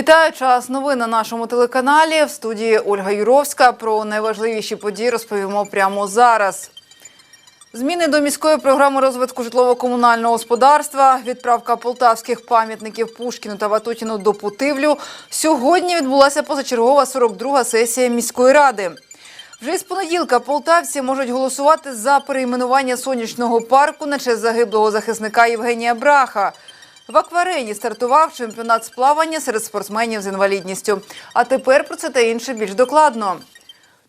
Вітаю час новин на нашому телеканалі. В студії Ольга Юровська. Про найважливіші події розповімо прямо зараз. Зміни до міської програми розвитку житлово-комунального господарства, відправка полтавських пам'ятників Пушкіну та Ватутіну до Путивлю. Сьогодні відбулася позачергова 42-га сесія міської ради. Вже з понеділка полтавці можуть голосувати за перейменування сонячного парку на честь загиблого захисника Євгенія Браха. В акварені стартував чемпіонат з плавання серед спортсменів з інвалідністю. А тепер про це та інше більш докладно.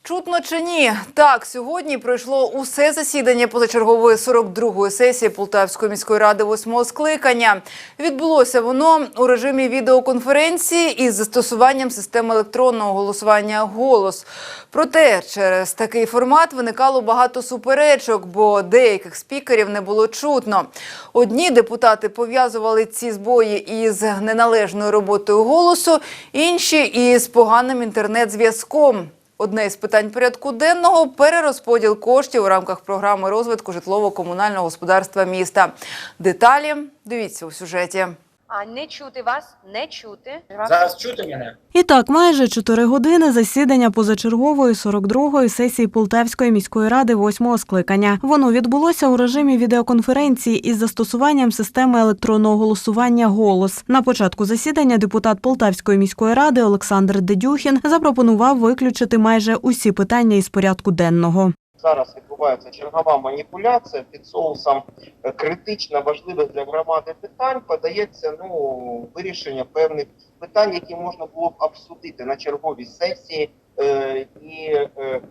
Чутно чи ні? Так, сьогодні пройшло усе засідання позачергової 42-ї сесії Полтавської міської ради восьмого скликання. Відбулося воно у режимі відеоконференції із застосуванням системи електронного голосування «Голос». Проте через такий формат виникало багато суперечок, бо деяких спікерів не було чутно. Одні депутати пов'язували ці збої із неналежною роботою голосу, інші із поганим інтернет-зв'язком. Одне із питань порядку денного перерозподіл коштів у рамках програми розвитку житлово-комунального господарства міста. Деталі дивіться у сюжеті. А не чути вас, не чути. Зараз чути мене? І так, майже чотири години засідання позачергової 42-ї сесії Полтавської міської ради восьмого скликання. Воно відбулося у режимі відеоконференції із застосуванням системи електронного голосування «Голос». На початку засідання депутат Полтавської міської ради Олександр Дедюхін запропонував виключити майже усі питання із порядку денного. Зараз відбувається чергова маніпуляція під соусом е, критично важливих для громади питань. Подається ну вирішення певних питань, які можна було б обсудити на черговій сесії е, і е,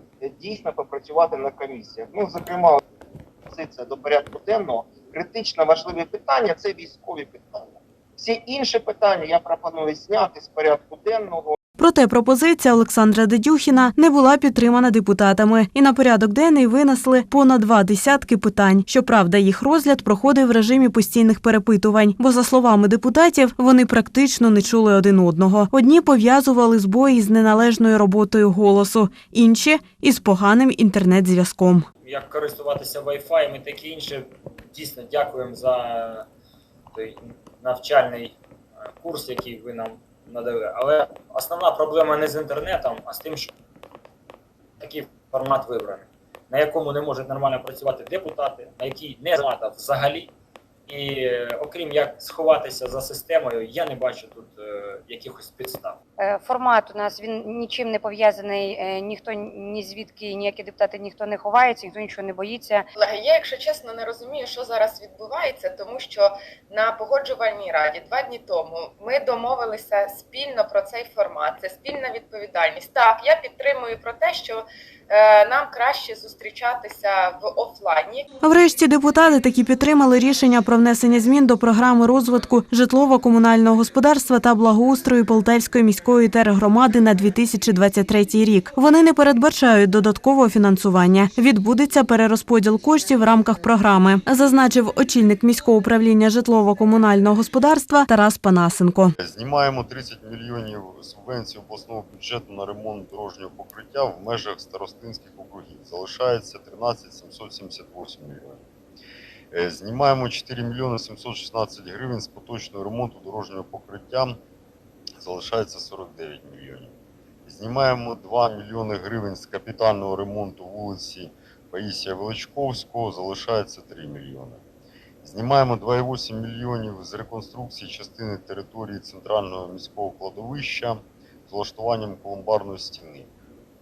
дійсно попрацювати на комісіях. Ну зокрема, позиція до порядку денного критично важливі питання це військові питання. Всі інші питання я пропоную зняти з порядку денного. Проте пропозиція Олександра Дедюхіна не була підтримана депутатами, і на порядок денний винесли понад два десятки питань. Щоправда, їх розгляд проходив в режимі постійних перепитувань, бо, за словами депутатів, вони практично не чули один одного. Одні пов'язували збої з неналежною роботою голосу, інші із поганим інтернет-зв'язком. Як користуватися Wi-Fi і таке інше. Дійсно, дякуємо за той навчальний е, курс, який ви нам надали. Але основна проблема не з інтернетом, а з тим, що такий формат вибраний, на якому не можуть нормально працювати депутати, на якій не влада взагалі. І е, окрім як сховатися за системою, я не бачу тут е, якихось підстав. Е, Формат у нас він нічим не пов'язаний. е, Ніхто ні звідки, ніякі депутати ніхто не ховається, ніхто нічого не боїться. Колеги, я, якщо чесно, не розумію, що зараз відбувається, тому що на погоджувальній раді два дні тому ми домовилися спільно про цей формат. Це спільна відповідальність. Так, я підтримую про те, що е, нам краще зустрічатися в офлайні. Врешті депутати таки підтримали рішення про внесення змін до програми розвитку житлово-комунального господарства та благоустрою Полтавської міської тергромади на 2023 рік. Вони не передбачають додаткового фінансування. Відбудеться перерозподіл коштів в рамках програми, зазначив очільник міського управління житлово-комунального господарства Тарас Панасенко. Знімаємо 30 мільйонів субвенцій обласного бюджету на ремонт дорожнього покриття в межах старостинських округів. Залишається 13 778 мільйонів. Е, Знімаємо 4 мільйони 716 гривень з поточного ремонту дорожнього покриття. Залишається 49 мільйонів. Знімаємо 2 мільйони гривень з капітального ремонту вулиці Паїсія Величковського. Залишається 3 мільйони. Знімаємо 2,8 мільйонів з реконструкції частини території центрального міського кладовища з влаштуванням колумбарної стіни.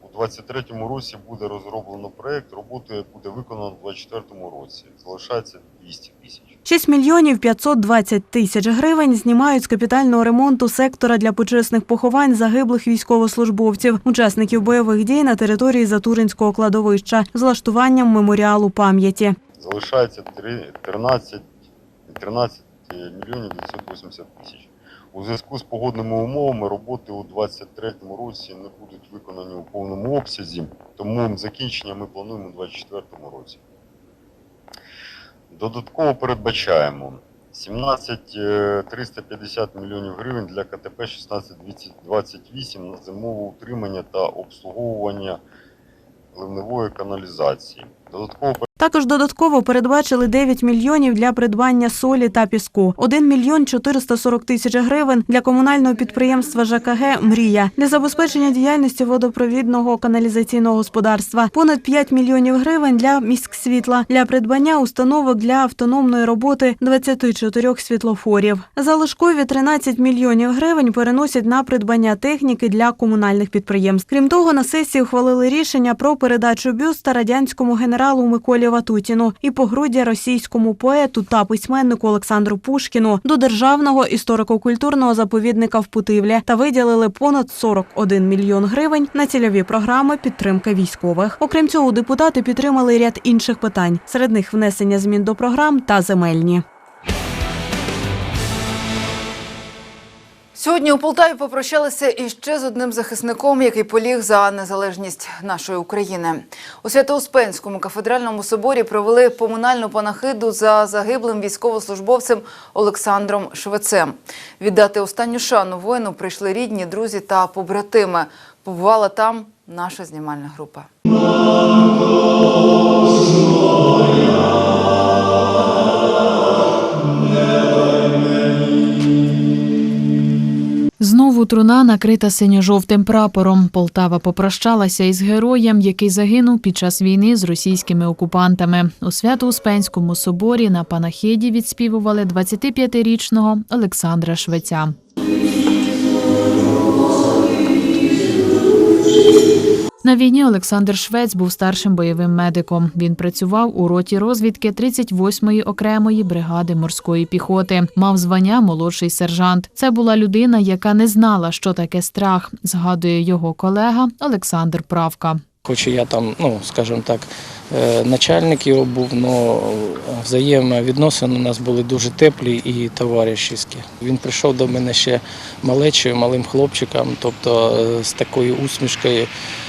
У 2023 році буде розроблено проект, роботи буде виконано у 2024 році. Залишається 200 тисяч. 6 мільйонів 520 тисяч гривень знімають з капітального ремонту сектора для почесних поховань загиблих військовослужбовців, учасників бойових дій на території Затуринського кладовища з влаштуванням меморіалу пам'яті. Залишається три- 13, 13 мільйонів 980 тисяч. У зв'язку з погодними умовами роботи у 2023 році не будуть виконані у повному обсязі, тому закінчення ми плануємо у 2024 році. Додатково передбачаємо 17 е, 350 мільйонів гривень для КТП 1628 на зимове утримання та обслуговування ливневої каналізації. Додатково Також додатково передбачили 9 мільйонів для придбання солі та піску, 1 мільйон 440 тисяч гривень для комунального підприємства ЖКГ Мрія для забезпечення діяльності водопровідного каналізаційного господарства, понад 5 мільйонів гривень для міськсвітла для придбання установок для автономної роботи 24 світлофорів. Залишкові 13 мільйонів гривень переносять на придбання техніки для комунальних підприємств. Крім того, на сесії ухвалили рішення про передачу бюста радянському генералу Миколі Ватутіну і погруддя російському поету та письменнику Олександру Пушкіну до державного історико-культурного заповідника в Путивлі та виділили понад 41 мільйон гривень на цільові програми підтримки військових. Окрім цього, депутати підтримали ряд інших питань, серед них внесення змін до програм та земельні. Сьогодні у Полтаві попрощалися іще з одним захисником, який поліг за незалежність нашої України. У Свято-Успенському кафедральному соборі провели поминальну панахиду за загиблим військовослужбовцем Олександром Швецем. Віддати останню шану воїну прийшли рідні, друзі та побратими. Побувала там наша знімальна група. Знову труна накрита синьо-жовтим прапором. Полтава попрощалася із героєм, який загинув під час війни з російськими окупантами. У Свято-Успенському соборі на панахиді відспівували 25-річного Олександра Швеця. На війні Олександр Швець був старшим бойовим медиком. Він працював у роті розвідки 38-ї окремої бригади морської піхоти. Мав звання молодший сержант. Це була людина, яка не знала, що таке страх, згадує його колега Олександр Правка. Хоч я там, ну скажімо так, начальник його був, але взаємовідносини у нас були дуже теплі і товаришівські. Він прийшов до мене ще малечою, малим хлопчиком, тобто е, з такою усмішкою,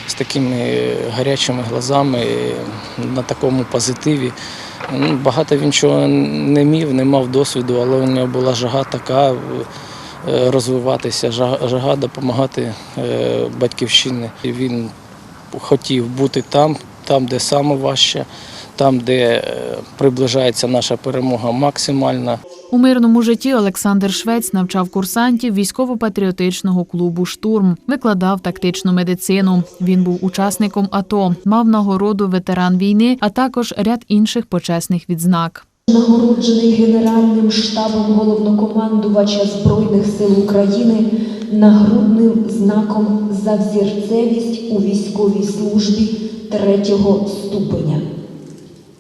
з такими гарячими глазами, е, на такому позитиві. Ну, Багато він чого не мів, не мав досвіду, але у нього була жага така. е, Розвиватися, жага допомагати е, батьківщині. Він хотів бути там, там, де саме важче, там, де е, приближається наша перемога максимально. У мирному житті Олександр Швець навчав курсантів військово-патріотичного клубу Штурм, викладав тактичну медицину. Він був учасником АТО, мав нагороду ветеран війни, а також ряд інших почесних відзнак. Нагороджений Генеральним штабом головнокомандувача Збройних сил України нагрудним знаком за взірцевість у військовій службі третього ступеня.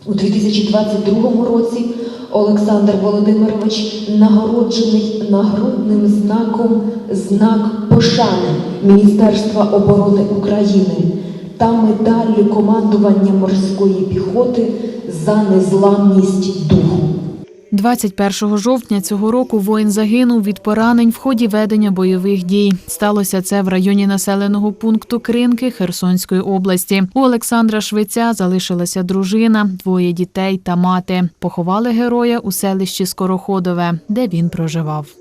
У 2022 році Олександр Володимирович нагороджений нагрудним знаком знак пошани Міністерства оборони України та медаллю командування морської піхоти за незламність духу. 21 жовтня цього року воїн загинув від поранень в ході ведення бойових дій. Сталося це в районі населеного пункту Кринки Херсонської області. У Олександра Швеця залишилася дружина, двоє дітей та мати. Поховали героя у селищі Скороходове, де він проживав.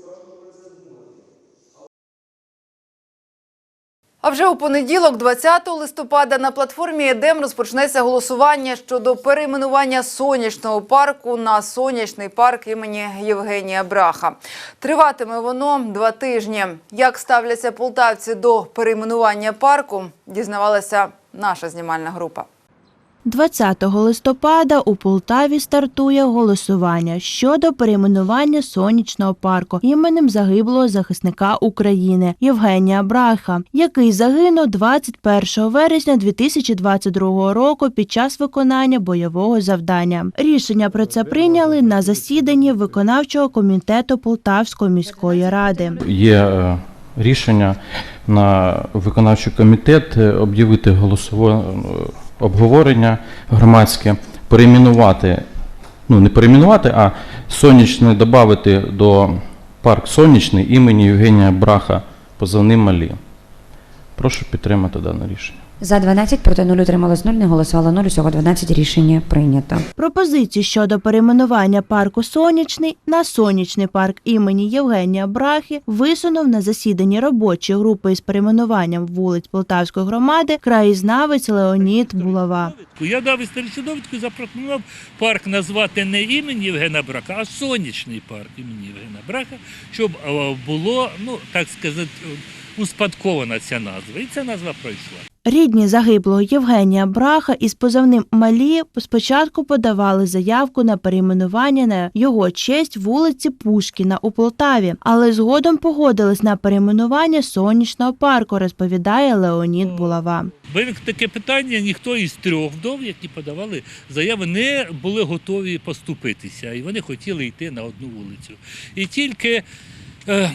А вже у понеділок, 20 листопада, на платформі ЕДЕМ розпочнеться голосування щодо перейменування сонячного парку на сонячний парк імені Євгенія Браха. Триватиме воно два тижні. Як ставляться полтавці до перейменування парку, дізнавалася наша знімальна група. 20 листопада у Полтаві стартує голосування щодо перейменування сонячного парку іменем загиблого захисника України Євгенія Браха, який загинув 21 вересня 2022 року під час виконання бойового завдання. Рішення про це прийняли на засіданні виконавчого комітету Полтавської міської ради. Є е, рішення на виконавчий комітет е, об'явити голосове е, обговорення громадське, перейменувати, ну не перейменувати, а сонячне додати до парк сонячний імені Євгенія Браха позивним Малі. Прошу підтримати дане рішення. За 12, проти 0 утрималось 0, не голосувало 0, усього 12 рішення прийнято. Пропозиції щодо перейменування парку Сонячний на сонячний парк імені Євгенія Брахи висунув на засіданні робочої групи із перейменуванням вулиць Полтавської громади краєзнавець Леонід Булава. Я дав історичну довідку і запропонував парк назвати не імені Євгена Брака, а сонячний парк імені Євгена Брака, щоб було, ну так сказати, успадкована ця назва. І ця назва пройшла. Рідні загиблого Євгенія Браха із позивним Малі спочатку подавали заявку на перейменування на його честь вулиці Пушкіна у Полтаві, але згодом погодились на перейменування сонячного парку, розповідає Леонід Булава. Виник таке питання, ніхто із трьох вдов, які подавали заяви, не були готові поступитися, і вони хотіли йти на одну вулицю. І тільки, е,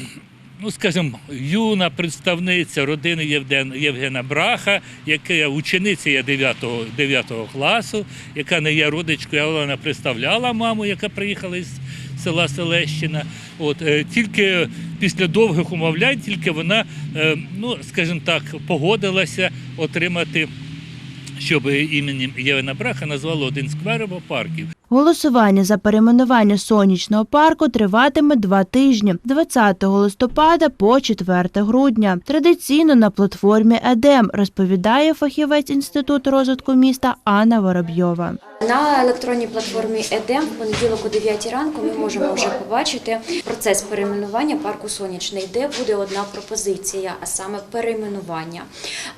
ну скажімо, юна представниця родини Євгена Браха, яка учениця є 9, 9 класу, яка не є родичкою, але вона представляла маму, яка приїхала із села Селещина. От е, тільки після довгих умовлянь, тільки вона, е, ну скажімо так, погодилася отримати, щоб іменем Євгена Браха назвали один сквер або парків. Голосування за перейменування сонячного парку триватиме два тижні 20 листопада по 4 грудня. Традиційно на платформі ЕДЕМ розповідає фахівець інституту розвитку міста Анна Воробйова. На електронній платформі ЕДЕМ в понеділок о 9 ранку ми можемо вже побачити процес перейменування парку Сонячний, де буде одна пропозиція, а саме перейменування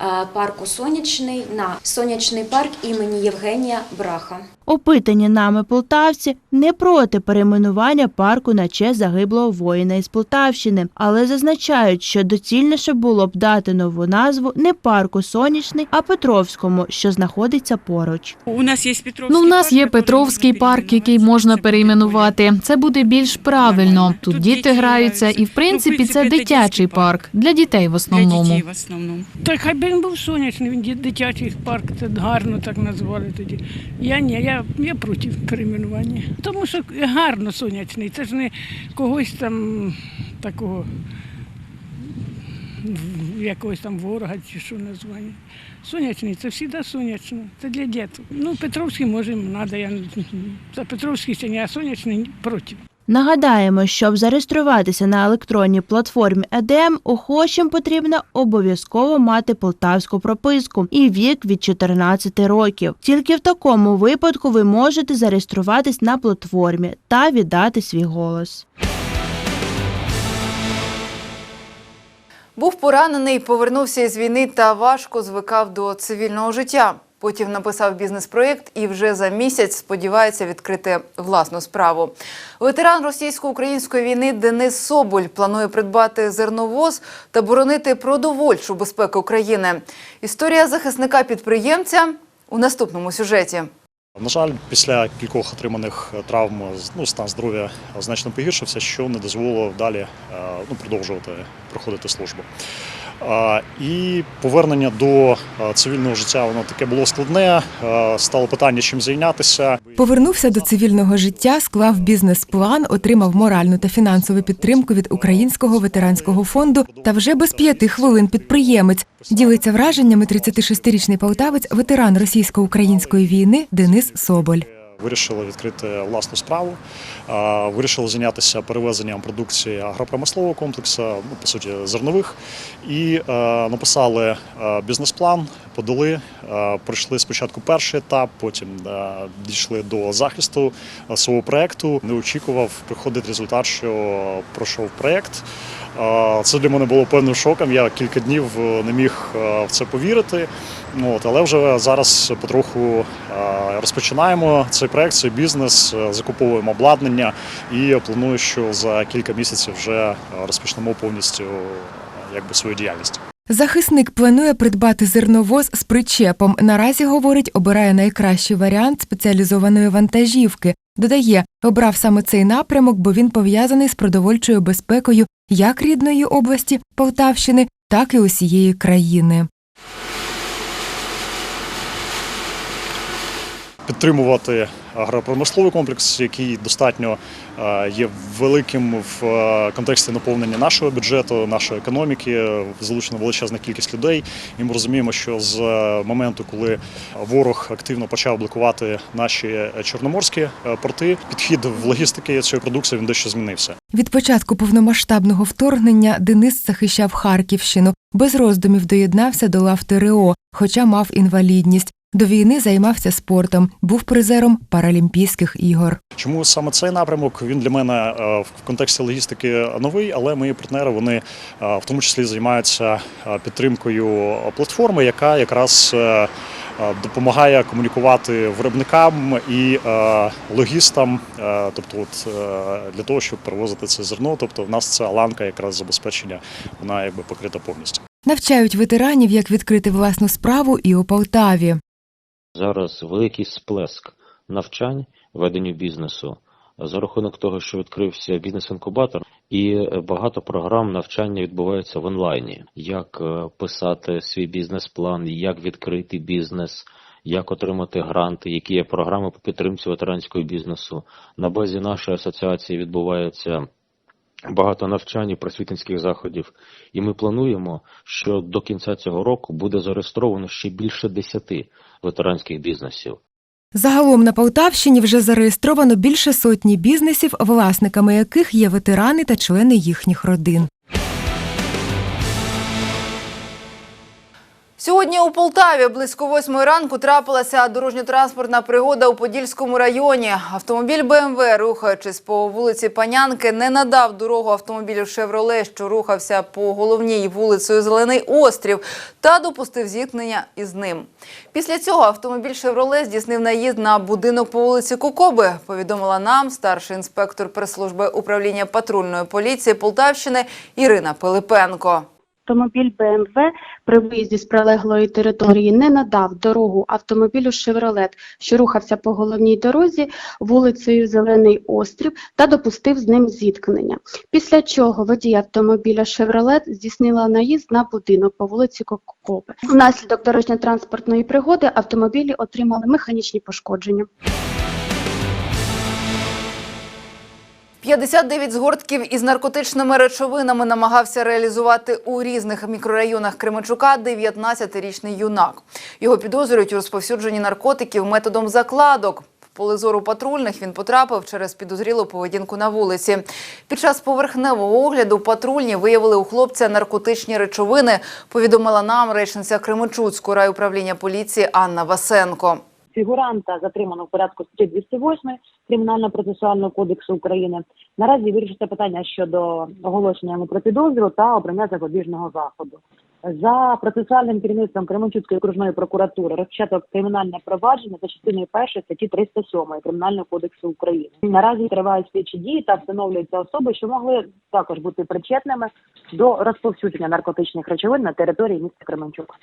е, парку Сонячний на сонячний парк імені Євгенія Браха. Опитані нами полтавці не проти перейменування парку на честь загиблого воїна із Полтавщини, але зазначають, що доцільніше було б дати нову назву не парку Сонячний, а Петровському, що знаходиться поруч. У нас є Петровський Ну, в нас є Петровський парк, який можна перейменувати. Це буде більш правильно. Тут діти граються, і в принципі це дитячий парк для дітей в основному. дітей в основному. Так хай би він був сонячний, він ді- дитячий парк, це гарно так назвали тоді. Я ні, я, я проти перейменування. Тому що гарно сонячний, це ж не когось там такого якогось там ворога чи що названня. Сонячний, це завжди сонячно, це для дітей. Ну, Петровський може, треба, я за Петровський не, а сонячний проти. Нагадаємо, щоб зареєструватися на електронній платформі ЕДМ, охочим потрібно обов'язково мати полтавську прописку і вік від 14 років. Тільки в такому випадку ви можете зареєструватись на платформі та віддати свій голос. Був поранений, повернувся із війни та важко звикав до цивільного життя. Потім написав бізнес-проєкт і вже за місяць сподівається відкрити власну справу. Ветеран російсько-української війни Денис Соболь планує придбати зерновоз та боронити продовольчу безпеку України. Історія захисника підприємця у наступному сюжеті. На жаль, після кількох отриманих травм ну, стан здоров'я значно погіршився, що не дозволило далі е, ну, продовжувати проходити службу. І повернення до цивільного життя воно таке було складне. Стало питання, чим зайнятися. Повернувся до цивільного життя, склав бізнес-план, отримав моральну та фінансову підтримку від Українського ветеранського фонду та вже без п'яти хвилин підприємець. Ділиться враженнями 36-річний полтавець, ветеран російсько-української війни Денис Соболь. Вирішили відкрити власну справу, е, вирішили зайнятися перевезенням продукції агропромислового комплексу, ну по суті, зернових, і е, написали е, бізнес-план, подали, пройшли спочатку перший етап, потім дійшли до захисту свого проекту. Не очікував приходить результат, що пройшов проект. Це для мене було певним шоком. Я кілька днів е, не міг е, в це повірити. От, але вже зараз потроху е, розпочинаємо цей проект, цей бізнес, закуповуємо обладнання і планую, що за кілька місяців вже розпочнемо повністю якби свою діяльність. Захисник планує придбати зерновоз з причепом. Наразі говорить, обирає найкращий варіант спеціалізованої вантажівки. Додає, обрав саме цей напрямок, бо він пов'язаний з продовольчою безпекою як рідної області Полтавщини, так і усієї країни. Підтримувати агропромисловий комплекс, який достатньо е, є великим в е, контексті наповнення нашого бюджету, нашої економіки, залучена величезна кількість людей. І ми розуміємо, що з е, моменту, коли ворог активно почав блокувати наші чорноморські порти, підхід в логістики цієї продукції він дещо змінився. Від початку повномасштабного вторгнення Денис захищав Харківщину, без роздумів доєднався до лав ТРО, хоча мав інвалідність. До війни займався спортом, був призером Паралімпійських ігор. Чому саме цей напрямок? Він для мене е, в контексті логістики новий, але мої партнери вони е, в тому числі займаються е, підтримкою платформи, яка якраз допомагає комунікувати виробникам і логістам, тобто от, для того, щоб перевозити це зерно. Тобто в нас ця ланка якраз забезпечення, вона якби покрита повністю. Навчають ветеранів, як відкрити власну справу і у Полтаві. Зараз великий сплеск навчань веденню бізнесу за рахунок того, що відкрився бізнес-інкубатор, і багато програм навчання відбувається в онлайні. Як е, писати свій бізнес-план, як відкрити бізнес, як отримати гранти, які є програми по підтримці ветеранського бізнесу. На базі нашої асоціації відбувається багато навчань і просвітницьких заходів. І ми плануємо, що до кінця цього року буде зареєстровано ще більше десяти ветеранських бізнесів. Загалом на Полтавщині вже зареєстровано більше сотні бізнесів, власниками яких є ветерани та члени їхніх родин. Сьогодні у Полтаві близько восьмої ранку трапилася дорожньо-транспортна пригода у Подільському районі. Автомобіль БМВ, рухаючись по вулиці Панянки, не надав дорогу автомобілю «Шевроле», що рухався по головній вулицею Зелений Острів, та допустив зіткнення із ним. Після цього автомобіль «Шевроле» здійснив наїзд на будинок по вулиці Кукоби, повідомила нам старший інспектор прес-служби управління патрульної поліції Полтавщини Ірина Пилипенко. Автомобіль БМВ при виїзді з прилеглої території не надав дорогу автомобілю «Шевролет», що рухався по головній дорозі вулицею Зелений Острів та допустив з ним зіткнення. Після чого водій автомобіля «Шевролет» здійснила наїзд на будинок по вулиці Кокопи. Внаслідок дорожньо-транспортної пригоди автомобілі отримали механічні пошкодження. 59 згортків із наркотичними речовинами намагався реалізувати у різних мікрорайонах Кременчука 19-річний юнак. Його підозрюють у розповсюдженні наркотиків методом закладок. В поле зору патрульних він потрапив через підозрілу поведінку на вулиці. Під час поверхневого огляду патрульні виявили у хлопця наркотичні речовини, повідомила нам речниця Кременчуцького райуправління поліції Анна Васенко. Фігуранта затримано в порядку статті 208 Кримінально-процесуального кодексу України. Наразі вирішиться питання щодо оголошення йому про підозру та обрання запобіжного заходу. За процесуальним керівництвом Кременчуцької окружної прокуратури розпочато кримінальне провадження за частиною першої статті 307 Кримінального кодексу України. Наразі тривають слідчі дії та встановлюються особи, що могли також бути причетними до розповсюдження наркотичних речовин на території міста Кременчук.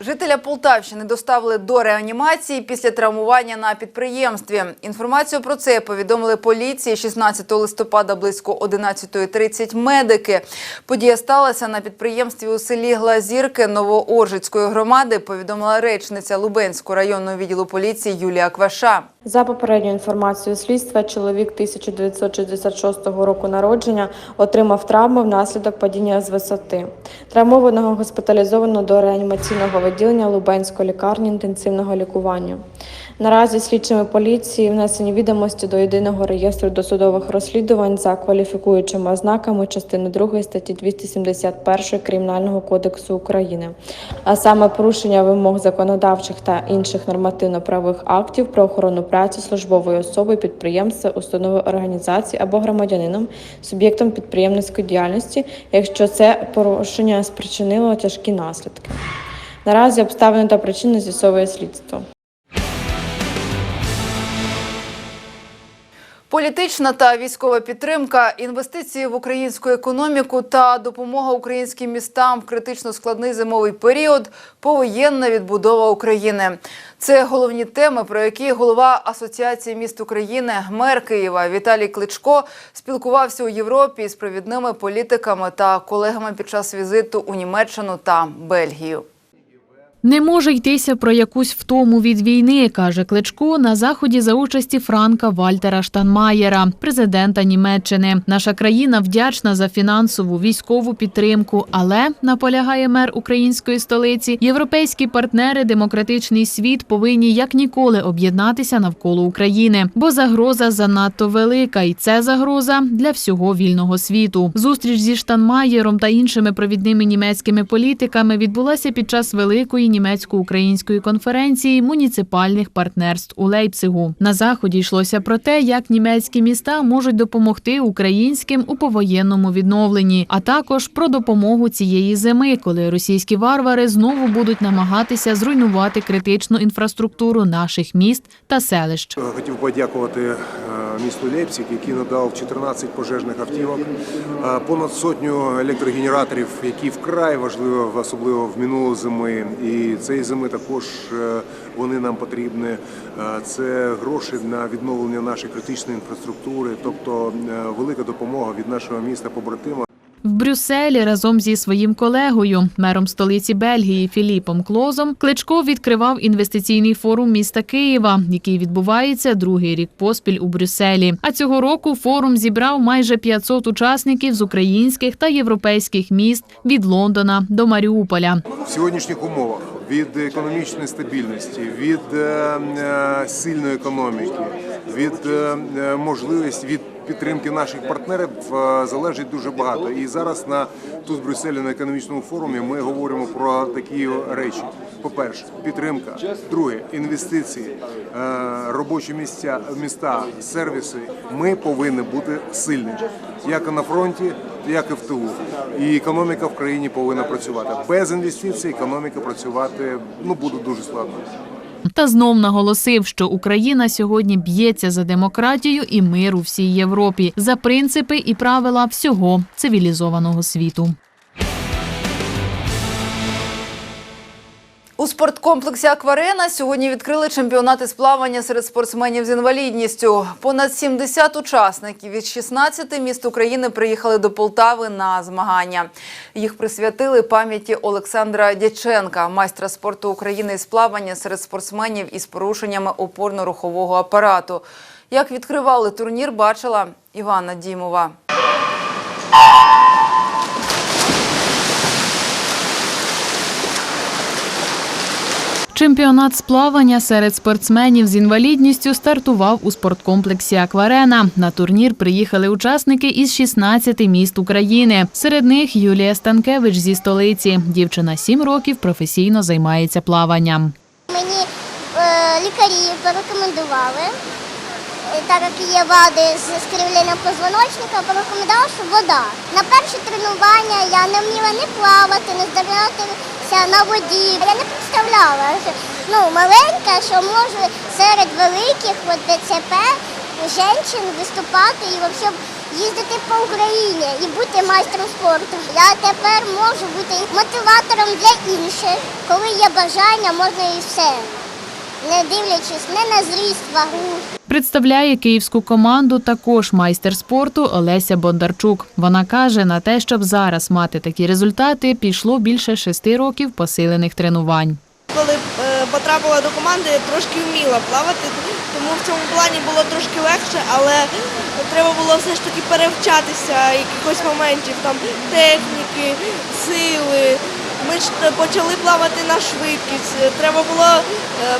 Жителя Полтавщини доставили до реанімації після травмування на підприємстві. Інформацію про це повідомили поліції 16 листопада близько 11.30 медики. Подія сталася на підприємстві у селі Глазірки Новооржицької громади, повідомила речниця Лубенського районного відділу поліції Юлія Кваша. За попередньою інформацією слідства, чоловік 1966 року народження отримав травму внаслідок падіння з висоти. Травмованого госпіталізовано до реанімаційного відділення Лубенської лікарні інтенсивного лікування. Наразі слідчими поліції внесені відомості до єдиного реєстру досудових розслідувань за кваліфікуючими ознаками частини 2 статті 271 Кримінального кодексу України, а саме порушення вимог законодавчих та інших нормативно-правових актів про охорону праці службової особи, підприємства, установи організації або громадянином, суб'єктом підприємницької діяльності, якщо це порушення спричинило тяжкі наслідки. Наразі обставини та причини з'ясовує слідство. Політична та військова підтримка, інвестиції в українську економіку та допомога українським містам в критично складний зимовий період, повоєнна відбудова України. Це головні теми, про які голова Асоціації міст України, мер Києва Віталій Кличко спілкувався у Європі з провідними політиками та колегами під час візиту у Німеччину та Бельгію. Не може йтися про якусь втому від війни, каже Кличко на заході за участі Франка Вальтера Штанмаєра, президента Німеччини. Наша країна вдячна за фінансову військову підтримку, але наполягає мер української столиці. Європейські партнери, демократичний світ повинні як ніколи об'єднатися навколо України, бо загроза занадто велика, і це загроза для всього вільного світу. Зустріч зі Штанмаєром та іншими провідними німецькими політиками відбулася під час великої німецько-української конференції муніципальних партнерств у Лейпцигу. На заході йшлося про те, як німецькі міста можуть допомогти українським у повоєнному відновленні, а також про допомогу цієї зими, коли російські варвари знову будуть намагатися зруйнувати критичну інфраструктуру наших міст та селищ. Хотів подякувати е, місту Лейпциг, який надав 14 пожежних автівок, понад сотню електрогенераторів, які вкрай важливі, особливо в минулу зими. І цієї зими також е, вони нам потрібні. Е, Це гроші на відновлення нашої критичної інфраструктури, тобто е, велика допомога від нашого міста побратима. В Брюсселі разом зі своїм колегою, мером столиці Бельгії Філіпом Клозом, Кличко відкривав інвестиційний форум міста Києва, який відбувається другий рік поспіль у Брюсселі. А цього року форум зібрав майже 500 учасників з українських та європейських міст від Лондона до Маріуполя. в сьогоднішніх умовах від економічної стабільності, від е, е, сильної економіки, від е, можливості від підтримки наших партнерів залежить дуже багато. І зараз на тут в Брюсселі на економічному форумі ми говоримо про такі речі: по-перше, підтримка, друге інвестиції, робочі місця, міста, сервіси. Ми повинні бути сильними як на фронті, як і в тилу. І економіка в країні повинна працювати. Без інвестицій економіка працювати ну буде дуже складно. Та знов наголосив, що Україна сьогодні б'ється за демократію і мир у всій Європі, за принципи і правила всього цивілізованого світу. У спорткомплексі Акварена сьогодні відкрили чемпіонати з плавання серед спортсменів з інвалідністю. Понад 70 учасників від 16 міст України приїхали до Полтави на змагання. Їх присвятили пам'яті Олександра Дяченка, майстра спорту України з плавання серед спортсменів із порушеннями опорно-рухового апарату. Як відкривали турнір, бачила Івана Дімова. Чемпіонат з плавання серед спортсменів з інвалідністю стартував у спорткомплексі Акварена. На турнір приїхали учасники із 16 міст України. Серед них Юлія Станкевич зі столиці. Дівчина 7 років професійно займається плаванням. Мені е, лікарі порекомендували, так як є вади з скривленням позвоночника, порекомендували, що вода. На перше тренування я не вміла не плавати, не здаватися на воді. Я не представляла, що ну, маленька, що може серед великих от, ДЦП жінчин виступати і взагалі їздити по Україні і бути майстром спорту. Я тепер можу бути мотиватором для інших. Коли є бажання, можна і все. Не дивлячись не на зріст, вагу. Представляє київську команду також майстер спорту Олеся Бондарчук. Вона каже, на те, щоб зараз мати такі результати, пішло більше шести років посилених тренувань. Коли е, потрапила до команди, я трошки вміла плавати, тому в цьому плані було трошки легше, але треба було все ж таки перевчатися якихось моментів, там техніки, сили. Ми ж почали плавати на швидкість, е, треба було е,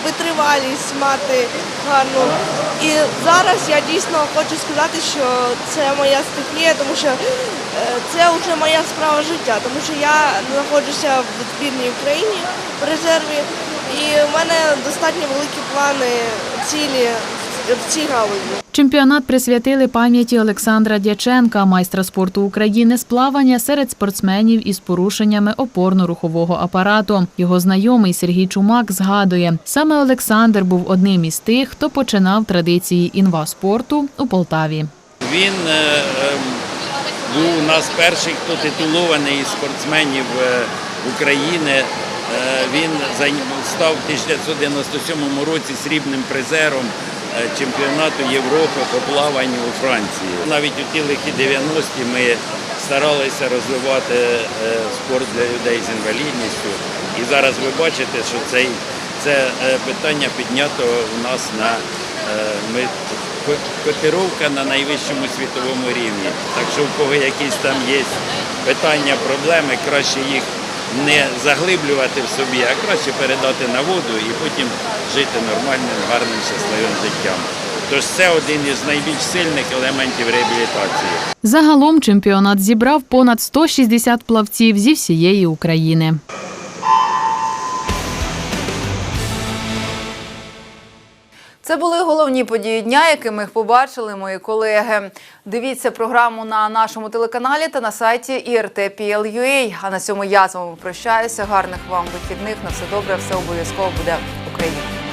витривалість мати гарну. І зараз я дійсно хочу сказати, що це моя стихія, тому що е, це вже моя справа життя, тому що я знаходжуся в збірній Україні в резерві, і в мене достатньо великі плани, цілі в цій галузі. Чемпіонат присвятили пам'яті Олександра Дяченка, майстра спорту України з плавання серед спортсменів із порушеннями опорно-рухового апарату. Його знайомий Сергій Чумак згадує, саме Олександр був одним із тих, хто починав традиції інваспорту у Полтаві. Він е, е, був у нас перший, хто титулований із спортсменів е, України. Він став в 1997 році срібним призером чемпіонату Європи по плаванню у Франції. Навіть у ті лихі 90-ті ми старалися розвивати е, спорт для людей з інвалідністю. І зараз ви бачите, що цей, це е, питання піднято у нас на е, ми, котировка на найвищому світовому рівні. Так що у кого якісь там є питання, проблеми, краще їх не заглиблювати в собі, а краще передати на воду і потім жити нормальним, гарним, щасливим життям. Тож це один із найбільш сильних елементів реабілітації. Загалом чемпіонат зібрав понад 160 плавців зі всієї України. Це були головні події дня, якими побачили мої колеги. Дивіться програму на нашому телеканалі та на сайті IRT.PL.UA. А на цьому я з вами прощаюся. Гарних вам вихідних. На все добре, все обов'язково буде Україна.